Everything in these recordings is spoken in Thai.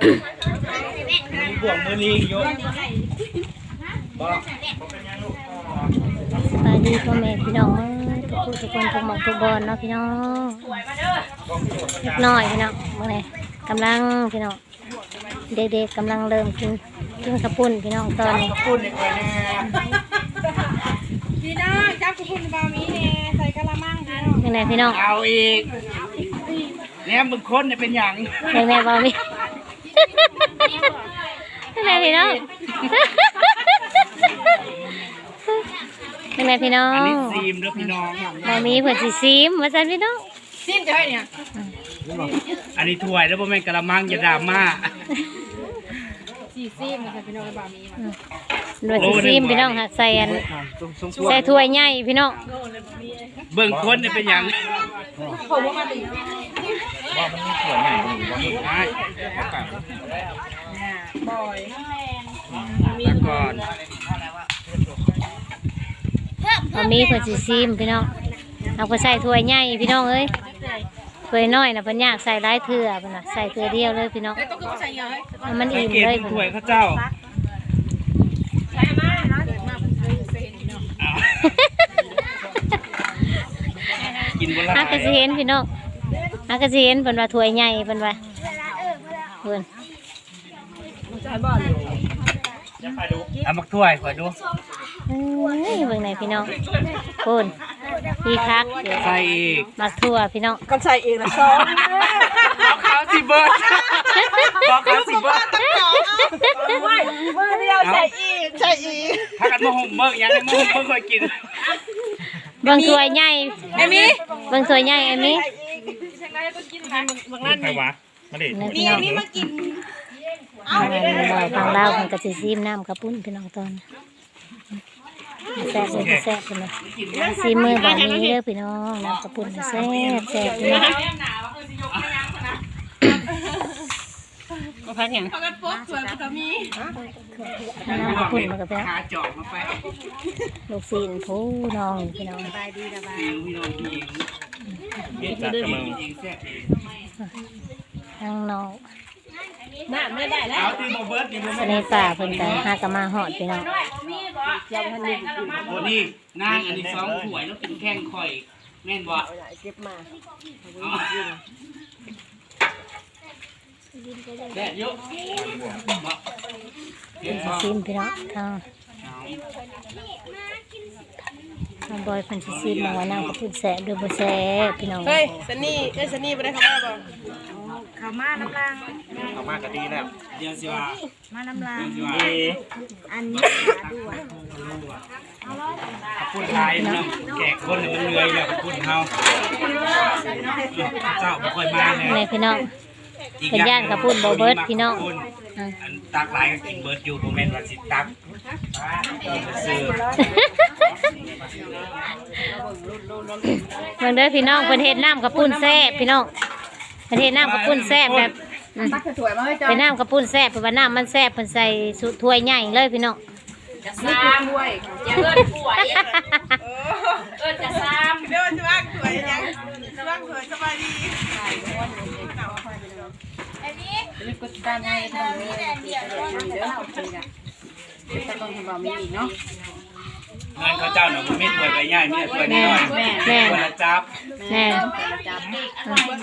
บวงมือลิงอยู่บ่สบายดีพ่อแม่พี่น้องทุกผู้ทุกคนทุกหมองทุกบอลเนาะพี่น้องเล็กน้อยพี่น้องเมื่อไหร่กำลังพี่น้องเด็กๆกำลังเริ่มกินกินกระปุ่นพี่น้องตอนนี้ปุ่นอีกเลยน่พี่น้องจับกุคุณบามีเนี่ยใส่กะละมังน้องยังไงพี่น้องเอาอีกเนี่ยมึงคนเนี่ยเป็นหยังยังไงบอมี ยังไงพี่น้องยังไงพี่น้ออันงนี้ซีมเด้อพี่น้องบอมีเผื่อสีซีมมาสั่นพี่น้องซิมจะให้เนี่ย อันนี้ถ้วยแล้วบ่แม่นกะละมังอย่าดราม่า สี่ซิมนะคะพี่น้องกับบามีมาหน่วยสีซีมพี่น้องค่ะใส่อันใส่ถ้วยใหญ่พี่น้องเบิ่งคนเนี่ยเป็นหยังผมว่ามาดีว่ามันมีถ้วยใหญ่อยู่บ่ใช่บอยแล้วก่อนบอมีเผื่อสีซีมพี่น้องเอาไปใส่ถ้วยใหญ่พี่น้องเอ้ย ถ้วยน้อยนะเพิ่นอยากใส่หลายเถื่อเพิ่นน่ะใส่เถื่อเดียวเลยพี่น้องแล้วต้องก็ใส่เงยเอามันสังอิ่มเกตเลยดูเพิ่นถ้วยเขาเจ้าใส่มาเนาะเกิดมาเพิ่งเคยเคยเห็นพี่น้องเอากินบ่ละฮักก็สิเห็นพี่น้องฮักก็สิเห็นเพิ่นว่าถ้วยใหญ่เพิ่นว่าเพิ่นเอามักถ้วยขอดูเอ้ยเบิ่งไหนพี่น้องเพิ่น พี่คักเดี๋ยวใส่อีกมักทั่วพี่น้องก็ใส่เองละซองเอาขาวสิเบิร์ดเอาขาวสิเบิร์ดมือเดียวใส่อีกใส่อีกถ้ากันมาห่มเบิกยังไงมาห่มเบิกเคยกินเบิ่งถ้วยใหญ่เอมี่เบิ่งถ้วยใหญ่เอมี่ใครวะมาดินี่พี่น้องมากินเอาอันนี้เราฟังเล่าวเพิ่นก็สิซีมน้ำกระปุ้นพี่น้องตอน แซ่บเลยแซ่บเพิ่นน่ะซีมือบ่มีเด้อพี่น้องน้ำกระปุ้นน่ะแซ่บแซ่บพี่น้องก็พันอย่างเขาก็ปุ๊บสวยก็มีน้ำกระปุ้นมันก็เป็นหาจอกมาไปลูกศิลผู้น้องพี่น้องพี่น้องพี่น้องพี่เย็นจัดกับมึงเองแซ่บทั้งน้อง น่าไม่ได้แล้วเอาตีโมเบิร์ดนี่โมสนิทป่าเพิ่นก็หากะมาฮอดพี่น้องโอ้นี่นางอันนี้สองถ้วยแล้วกินแข้งข่อย แม่นบ่เก็บมาแดดเยอะบ่เก็บสิซิมพี่น้องทางทางบอยเพิ่นสิซิมมาว่าน้ำกระปุ้นแซ่บหรือบ่แซ่บพี่น้องเฮ้ยซันนี่เอ้ยซันนี่ไปได้เขามาบ่เขามาน้ำลาง เอามากก็ดีแล้วเดี๋ยวสิว่ามาน้ำลางเดี๋ยวสิว่าอันนี้ด้วยขอบคุณไทยเนาะแจกคนเนี่ยมันเหนื่อยแล้วขอบคุณเฮาเจ้าบ่ค่อยมาแน่นี่พี่น้องเป็นย่านกระปุ้นบ่เบิดพี่น้องอะอันตักหลายก็กินเบิร์ดอยู่บ่แม่นว่าสิตักซื้อเบิ่งเด้อพี่น้องเพิ่นเฮ็ดน้ำกระปุ้นแซ่บพี่น้องเพิ่นเฮ็ดน้ำกระปุ้นแซ่บแบบ อืมสวยมากเลยจ้ะเป็นน้ำกระปุ้นแซ่บเพราะว่าน้ำมันแซ่บเพิ่นใส่สุถ้วยใหญ่เลยพี่น้องสามด้วยอย่าเอิ้นผัวเอิ้นจะสามเดินจะว่างสวยยังว่างสวยสบายดีนี่กดตามให้ทางนี้เดี๋ยวเดี๋ยวโอเคนะตะกอนของเรามีอีกเนาะงานเขาเจ้าน่ะบ่มีถ้วยใบใหญ่มีแต่ถ้วยน้อยแม่ๆแม่ถ้วยละจับ แน่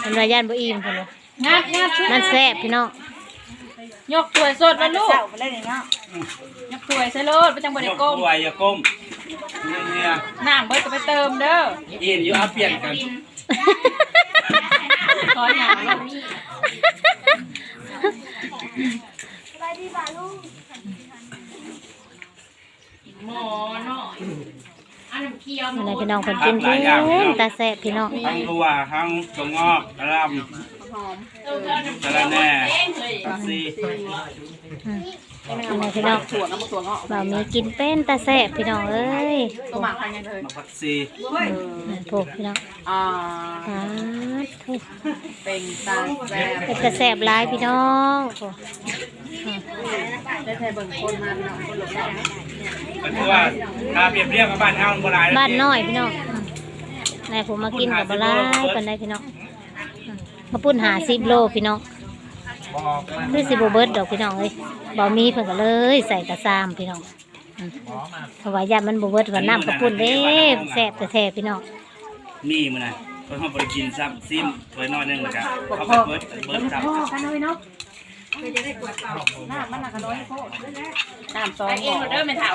เพิ่นว่าย่านบ่อิ่มเพิ่นว่า งัดงัดมันแซ่บพี่น้องยกถ้วยสดมาลูกยกถ้วยใส่โลดไปจังบ่ยได้กก้มถ้วยอย่าก้มเนี่ยน้ำเบิดก็ไปเติมเด้อๆอิ่มอยู่เอาเปลี่ยนกันขอหน่อยอะไรพี่น้องเพิ่นกินเพิ่นตาแซ่บพี่น้องทั้งรัวทั้งตวงอกกระ หลำกระแหน่ตักซีอะไรพี่น้องถั่วกับถั่วงอกบ่มีกินเป็นตาแซ่บพี่น้องเอ้ยตัวหมักพันยังเลยมาผักซีโถกพี่น้องอ่าสาธุเป็นตาแซ่บเป็นตาแซ่บหลายพี่น้องโอ้ได้ใช้เบิ่งคนมันเนาะคนหลบได้ก็คือว่าถ้าเปรียบเทียบกับบ้านเฮามันบ่หลายบ้านน้อยพี่น้องอืมแม่ผมมากินกับบ่หลายปานใดพี่น้อง อืมมาปุ้นหา10โลพี่น้องบอกมันคือสิบ่เบิดดอกพี่น้องเอ้ยบ่มีเพิ่นก็เลย ใส่กระซามพี่น้องอืมบอกมาเพราะว่าย่านมันบ่เบิดว่าน้ำกระปุ่นเด้แซ่บแต่แท้พี่น้องมีมื้อนั้นเพิ่นเฮาบ่ได้กินซ้ำซิมไว้น้อยหนึงแล้วก็เขาก็เบิดเบิดซ้ำน้ำซองเองเด้อแม่เฒ่า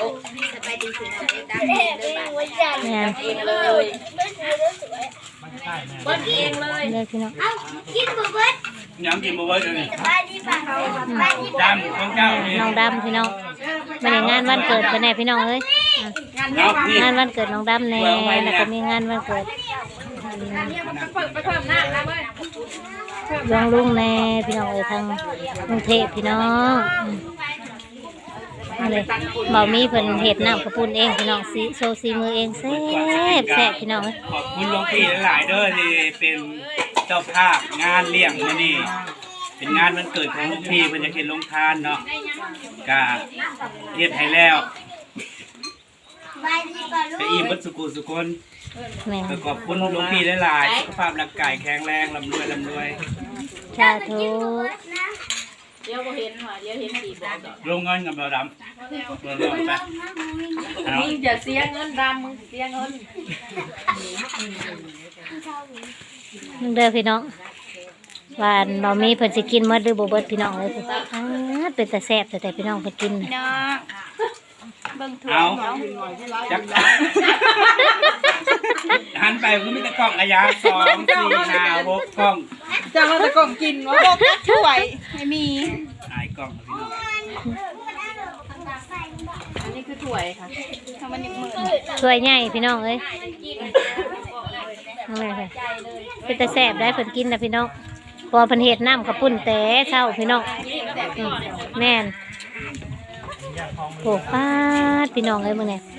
แม่นเองเลยมันใช่แม่เบิ้ลเองเลยเลยพี่น้องยังกินบ่เบิดเลยอืมจานของเจ้านี่น้องดำพี่น้องมาในงานวันเกิดเพิ่นแน่พี่น้องเอ้ยอืมเอานี่งานวันเกิดน้องดำแน่แล้วก็มีงานวันเกิดเปิดไปเพิ่มหน้านะเว้ยยองลุงแน่พี่น้องเอ้ยทางกรุงเทพพี่น้องอืม เอาเลยเบามีเพิ่นเฮ็ดน้ำกระปุ่นเองพี่น้องสีโซซีมือเองแซ่บแซ่บพี่น้องเอ้ยขอบคุณหลวงพี่หลายๆเด้อที่เป็นเจ้าภาพงานเลี้ยงมื้อนี้เป็นงานวันเกิดของหลวงพี่เพิ่นจะเฮ็ดลงทานเนาะก็เฮ็ดให้แล้วไปอิ่มเบิดสุกุสุคนแม่นก็ขอบคุณหลวงพี่หลายๆสุขภาพร่างกายแข็งแรงร่ำรวยร่ำรวยสาธุเดี๋ยวบ่เห็นว่ะเดี๋ยวเห็นสีบอกลงเงินกับเราดำเงินเราไปเอามึงอย่าเสียเงินดำมึงเสียเงินมึงเด้อพี่น้องวาอันบ่มีเพิ่นสิกินหมดหรือบ่เบิดพี่น้องเอ้ยอ้าเป็นตาแซ่บแต่แต่พี่น้องเพิ่นกินน่ะเนาะเบิ่งถั่วเอาจัก หันไปก็มีแต่กล้องระยะสองสี่ห้าหกกล้องจะมาตะกงกินวะบอกช่วยไม่มีหายกล้องพี่น้องอันนี้คือถ้วยค่ะทำมันยังมือถ้วยใหญ่พี่น้องเอ้ยนั่นแหละค่ะเป็นตาแซ่บได้เพิ่นกินนะพี่น้องพอเพิ่นเฮ็ดน้ำข้าวปุ้นแต่เช้าพี่น้องอืมแม่นโอ้ป้าดพี่น้องเอ้ยมื้อนี้แ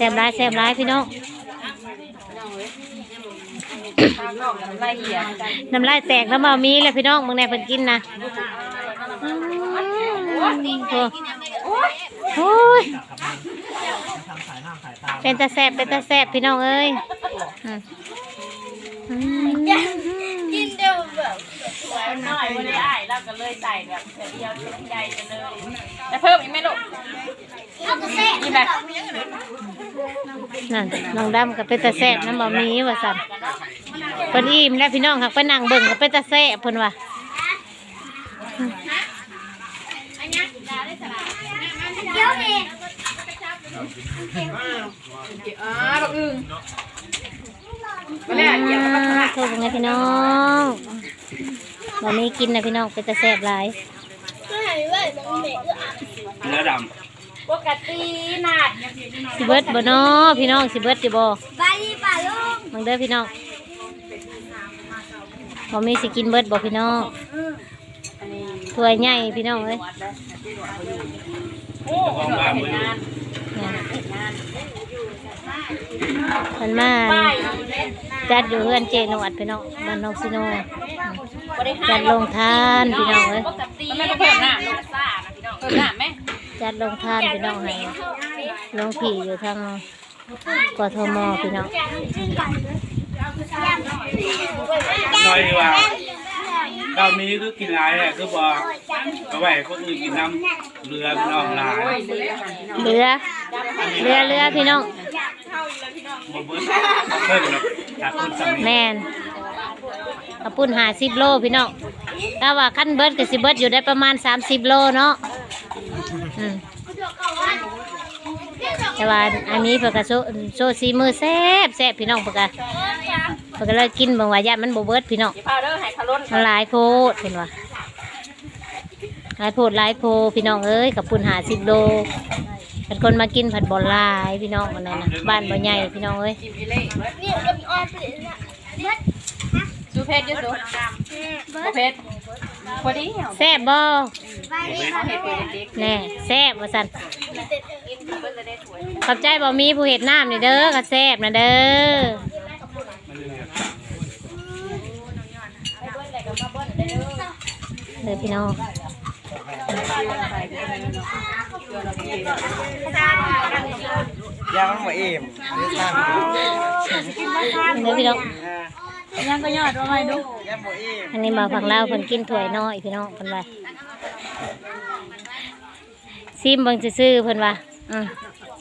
ซ่บร้ายแซ่บร้ายพี่น้องละเอียดน้ำลายแตกแล้วมามีแล้วพี่น้องมึงแน่เพิ่นกินนะอืมโอ้โอ้ยทำสายหน้าสายตาเป็นตาแสบเป็นตาแสบพี่น้องเอ้ยอืมอืมคนน้อยไม่ได้เราก็เลยใส่แบบเดียวใหญ่กันเลยจะเพิ่มอีกไหมลูกนี่แบบนั่ นน้องดำกับเป็นตาแสบน้ำบะมีว่าสั่นเพิ่นอิ่มแล้วพี่น้องหักไปนั่งเบิ่งกับเป็นตาแสบเพิ่นว่าอ่าบักอึ่งอืมโทษยังไงพี่น้องบะมีกินนะพี่น้องเป็นตาแสบหลายเนื้อด ปกตินาดสิเบิดบ่น้อพี่น้องสิเบิดอยู่บ่มึงเด้อพี่น้องบ่มีสิกินเบิดบ่พี่น้องถ้วยใหญ่พี่น้องเอ้ยำของบ้านมือเนี่ยมันมาจัดอยู่เฮือนเจนวัดพี่น้องบ้านนอกซิโนจัดลงทานพี่น้องเอ้ยปกติไม่ต้องเพิ่มหน้าลูกซ่านะพี่น้องเพิ่มหน้าไหม จัดลงทานพี่น้องให้หลวงพี่อยู่ทางกทมพี่น้องน้อยดีกว่าเรามีคือกินหลายแหละคือบอกเอาไว้คนอื่นกินน้ำเรือน้องหลายเรือเรือเรือพี่น้องบ่เบิดเพิ่นหรอกถ้าคนสำเร็จแม่นกระปุ่นหาสิบโลพี่น้องถ้าว่าขั้นเบิดก็สิเบิดอยู่ได้ประมาณสามสิบโลเนาะอืม แต่ว่าอันนี้เพื่อกระโซโซซีมือแซ่บแซ่บพี่น้องเพื่อกะเพื่อกะเลยกินบางว่าญาติมันบ่เบิดพี่น้องพาเด้อให้ขาล้นมันหลายโพดเห็นว่าหลายโพดหลายโพพี่น้องเอ้ยกับปุ่นหาสิบโลเป็นคนมากินผัดบอลลายพี่น้องอะไรนะบ้านบ่ใหญ่พี่น้องเอ้ยกินอีเล่สูเพชรยูสูเพชรพอดีเหรอแซ่บบ่เขาเห็ดตัวเด็ก แน่แซ่บว่าสันขอบใจบ่มีผู้เห็ดน้ำนี่เด้อก็แซบนะเด้อเด้อพี่น้องยังไม่อิ่มเด้อพี่น้องยังก็ยอดว่าไงดูอันนี้มาพังเล่าวเพิ่นกินถ้วยน้อยพี่น้องเพิ่นว่าซิมเบิ่งซื่อๆเพิ่นว่าอืม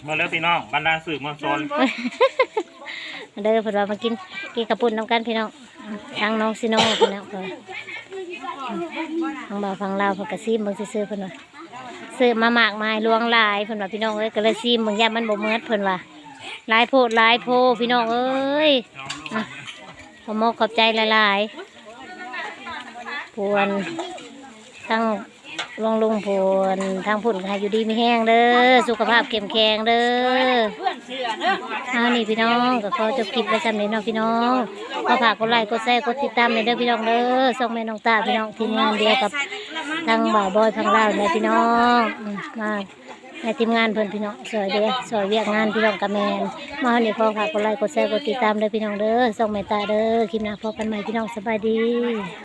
มาแล้วพี่น้องบรรดาสื่อมวลชนเด้อเพิ่นว่ามากินกินกระปุ่นน้ำกันพี่น้องอืมทางน้องซิโน่พี่น้องเพิ่อืมทางบ่าวพังเล่าวเพิ่นก็ซิมเบิ่งซื่อๆเพิ่นว่าซื้อมาหมากมายลวงลายเพิ่นว่าพี่น้องเอ้ยก็เลยซิมเบิ่งยามมันบ่เมิดเพิ่นว่าลายโพดลายโพพี่น้องเอ้ยอะขอมกขอบใจหลายๆพวนทั้ง ลงลงพวนทั้งผุ่นค่ะอยู่ดีไม่แห้งเด้อสุขภาพเข้มแข็งเด้อเอานี่พี่น้องก็ขอจบคลิปไว้จำนี้เนาะพี่น้องก็ฝากกดไลค์กดแชร์กดติดตามเลยเด้อพี่น้องเด้อส่งแม่น้องตาพี่น้องทีมงานเดียวกับทางบ่าวบอยพังลาวเนี่ยพี่น้องมาในทีมงานเพิ่อนพี่น้องสวยเด้อสวยเวียกงานพี่น้องกับแมนมาวันนี้ขอฝากกดไลค์กดแชร์กดติดตามเด้อพี่น้องเด้อส่งแม่ตาเด้อคลิปหน้าพบกันใหม่พี่น้องสบายดี